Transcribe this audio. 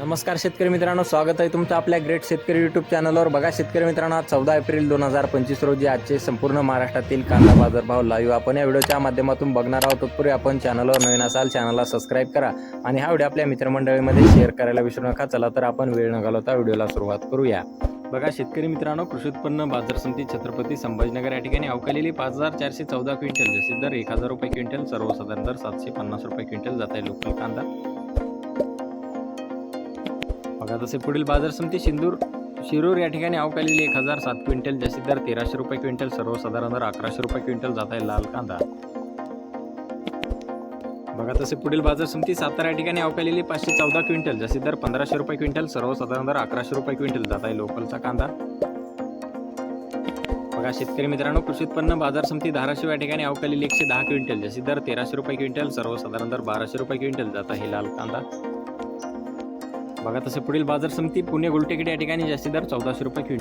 नमस्कार शेतकरी मित्रांनो स्वागत आहे तुमचं आपल्या ग्रेट शेतकरी यूट्यूब चॅनलवर बघा शेतकरी मित्रांनो आज चौदा एप्रिल दोन हजार पंचवीस रोजी आजचे संपूर्ण महाराष्ट्रातील कांदा बाजारभाव लाईव्ह आपण या व्हिडिओच्या माध्यमातून बघणार आहोत. तत्पूर्वी आपण चॅनलवर नवीन असाल चॅनलला सबस्क्राईब करा आणि हा व्हिडिओ आपल्या मित्रमंडळीमध्ये शेअर करायला विसरू नका. चला तर आपण वेळ न घालवता व्हिडिओला सुरुवात करूया. बघा शेतकरी मित्रांनो कृषी उत्पन्न बाजार समिती छत्रपती संभाजीनगर या ठिकाणी अवकालेली पाच हजार चारशे चौदा क्विंटल जसे दर एक हजार रुपये क्विंटल सर्वसाधारण दर सातशे पन्नास रुपये क्विंटल जात आहे लोकल कांदा. बघा तसे पुढील बाजार समिती सिंदूर शिरूर या ठिकाणी अवकालेली एक हजार सात क्विंटल जास्तीत दर तेराशे रुपये क्विंटल सर्वसाधारण दर अकराशे रुपये क्विंटल जात आहे लाल कांदा. बघा तसे पुढील बाजार समिती सातारा या ठिकाणी अवकालेली पाचशे चौदा क्विंटल जास्तीत दर पंधराशे रुपये क्विंटल सर्वसाधारण दर अकराशे रुपये क्विंटल जात आहे लोकलचा कांदा. बघा शेतकरी मित्रांनो कृषी उत्पन्न बाजार समिती धाराशिव या ठिकाणी अवकालेली एकशे दहा क्विंटल जास्तीत दर तेराशे रुपये क्विंटल सर्वसाधारण दर बाराशे रुपये क्विंटल जात आहे लाल कांदा. बघा तसे पुढील बाजार समिती पुणे गुलटेकडी या ठिकाणी जास्ती दर चौदाशे रुपये क्विंटल.